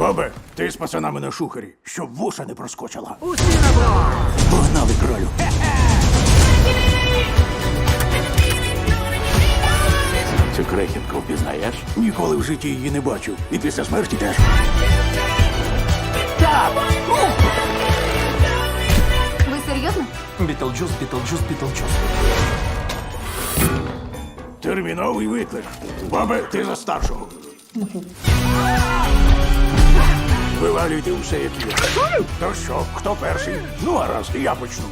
Бабе, ти з пацанами на шухері, щоб вуша не проскочила. Усі на Погнали кролю. Цю крехітку впізнаєш? Ніколи в житті її не бачив. І після смерті теж. Так! Ви серйозно? Бітлджус, Бітлджус, Бітлджус. Терміновий виклик. Бабе, ти за старшого. Вивалюйте усе, як є. То що, хто перший? Ну, а раз, я почну.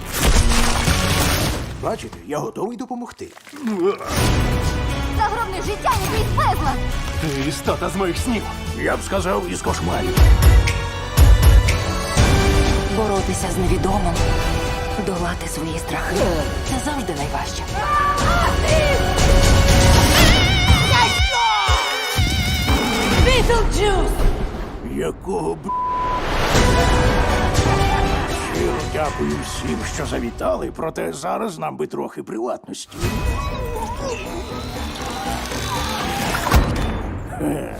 Бачите, я готовий допомогти. Загробне життя якийсь безлад! Ти істота з моїх снів. Я б сказав, із кошмарів. Боротися з невідомим, долати свої страхи. Це завжди найважче. Бітлджус! Якого б. Щиро дякую всім, що завітали, проте зараз нам би трохи приватності. Е,